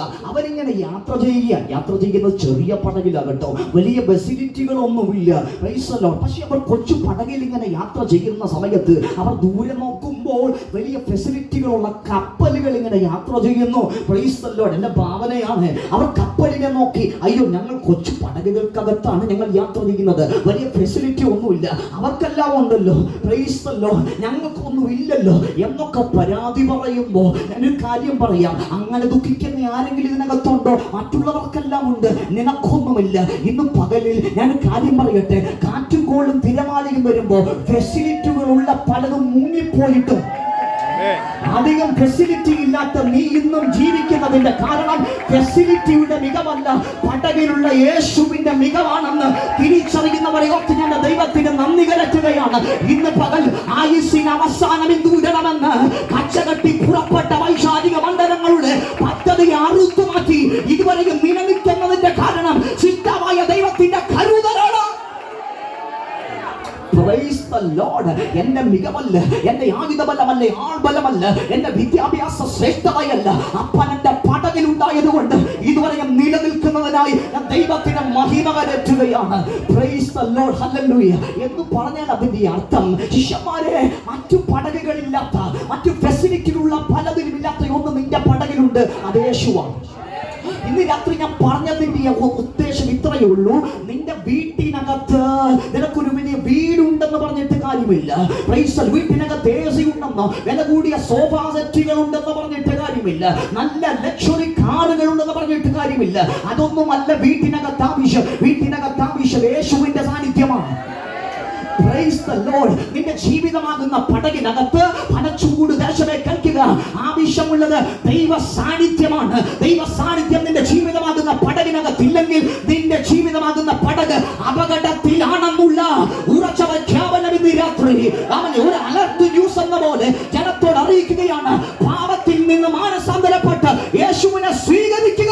അവരിങ്ങനെ യാത്ര ചെയ്യുക. യാത്ര ചെയ്യുന്നത് ചെറിയ പടകിലാകട്ടോ വലിയ ഫെസിലിറ്റികളൊന്നുമില്ല. പക്ഷെ അവർ കൊച്ചു പടകിൽ ഇങ്ങനെ യാത്ര ചെയ്യുന്ന സമയത്ത് അവർ ദൂരെ നോക്കുമ്പോൾ വലിയ ഫെസിലിറ്റികളുള്ള കപ്പലുകൾ ഇങ്ങനെ യാത്ര ചെയ്യുന്നു. Praise എന്റെ ഭാവനയാണ്. അവർ കപ്പലിനെ നോക്കി അയ്യോ ഞങ്ങൾ കൊച്ചു പടകുകൾക്കകത്താണ് ഞങ്ങൾ യാത്ര ചെയ്യുന്നത്. വലിയ ഫെസിലിറ്റി ഒന്നുമില്ല. അവർക്കെല്ലാം ഉണ്ടല്ലോ. പ്രീസ്തല്ലോ. ഞങ്ങൾക്കൊന്നും ഇല്ലല്ലോ. എന്നൊക്കെ പരാതി പറയുമ്പോൾ ഞാനൊരു കാര്യം പറയാം. അങ്ങനെ ദുഃഖിക്കുന്ന ആരെങ്കിലും ഇതിനകത്തുണ്ടോ മറ്റുള്ളവർക്കെല്ലാം ഉണ്ട്. നിനക്കൊന്നുമില്ല. ഇന്ന് പകലിൽ ഞാൻ കാര്യം പറയട്ടെ. കാറ്റും കോളും തിരമാലയും വരുമ്പോ ഫെസിലിറ്റികൾ ഉള്ള പലതും മുങ്ങിപ്പോയിട്ടും. അധികം ഫെസിലിറ്റി ഇല്ലാത്ത നീ ഇന്നും ജീവിക്കുന്നതിന്റെ കാരണം ഫെസിലിറ്റിയുടെ മികവല്ല. പടകിലുള്ള യേശുവിന്റെ മികവാണെന്ന് തിരിച്ചറിയുന്നവരെ ഓർത്ത് ഞാൻ ദൈവത്തിന് നന്ദി കരറ്റുകയാണ് ഇന്ന് പകൽ ആയുസിന് അവസാനം എന്തു ഇതുവരെയും നിലനിൽക്കുന്നതിന്റെ കാരണം ശുദ്ധമായ ദൈവത്തിന്റെ കരുതലാണ്. എന്റെ മികവല്ല എന്റെ ആയുധബലമല്ല ആൾബലമല്ല എന്റെ വിദ്യാഭ്യാസ ശ്രേഷ്ഠതയല്ല. അപ്പൻ എന്റെ പടകിലുണ്ടായത് കൊണ്ട് ഇതുവരെ നിലനിൽക്കുന്നതിനായി ദൈവത്തിന് മഹിമ കരറ്റുകയാണ്. എന്ന് പറഞ്ഞാൽ അതിന്റെ അർത്ഥം ശിഷ്യന്മാരെ മറ്റു പടകുകളില്ലാത്ത മറ്റു ഫെസിലിറ്റിയിലുള്ള പലതിലും ഇല്ലാത്ത ഒന്ന് നിന്റെ പടകിലുണ്ട്. അത് യേശുവാണ്. ഇന്ന് രാത്രി ഞാൻ പറഞ്ഞതിന്റെ ഉദ്ദേശം ഇത്രയേ ഉള്ളൂ. നിന്റെ വീട്ടിനകത്ത് നിനക്കൊരു വലിയ വീടുണ്ടെന്ന് പറഞ്ഞിട്ട് കാര്യമില്ല. വീട്ടിനകത്ത് എ സി ഉണ്ടെന്നോ വില കൂടിയ സോഫാ സെറ്റുകൾ ഉണ്ടെന്ന് പറഞ്ഞിട്ട് കാര്യമില്ല. നല്ല ലക്ഷറി കാറുകൾ ഉണ്ടെന്ന് പറഞ്ഞിട്ട് കാര്യമില്ല. അതൊന്നും അല്ല വീട്ടിനകത്ത് ആവശ്യം. വീട്ടിനകത്ത് ആവശ്യം യേശുവിന്റെ സാന്നിധ്യമാണ്. നിന്റെ ജീവിതമാകുന്ന പടകിനകത്ത് പനച്ചൂട് ദേശമേ കേൾക്കുക ആവശ്യമുള്ളത് ദൈവ സാന്നിധ്യമാണ് ദൈവ സാന്നിധ്യം അപകടത്തിലാണെന്നുള്ള ഉറച്ച പ്രഖ്യാപനം ഇന്ന് രാത്രി. അവൻ ഒരു അലർട്ട് ന്യൂസ് എന്ന പോലെ ജനത്തോട് അറിയിക്കുകയാണ്. പാപത്തിൽ നിന്ന് മാനസാന്തരപ്പെട്ട് യേശുവിനെ സ്വീകരിച്ചു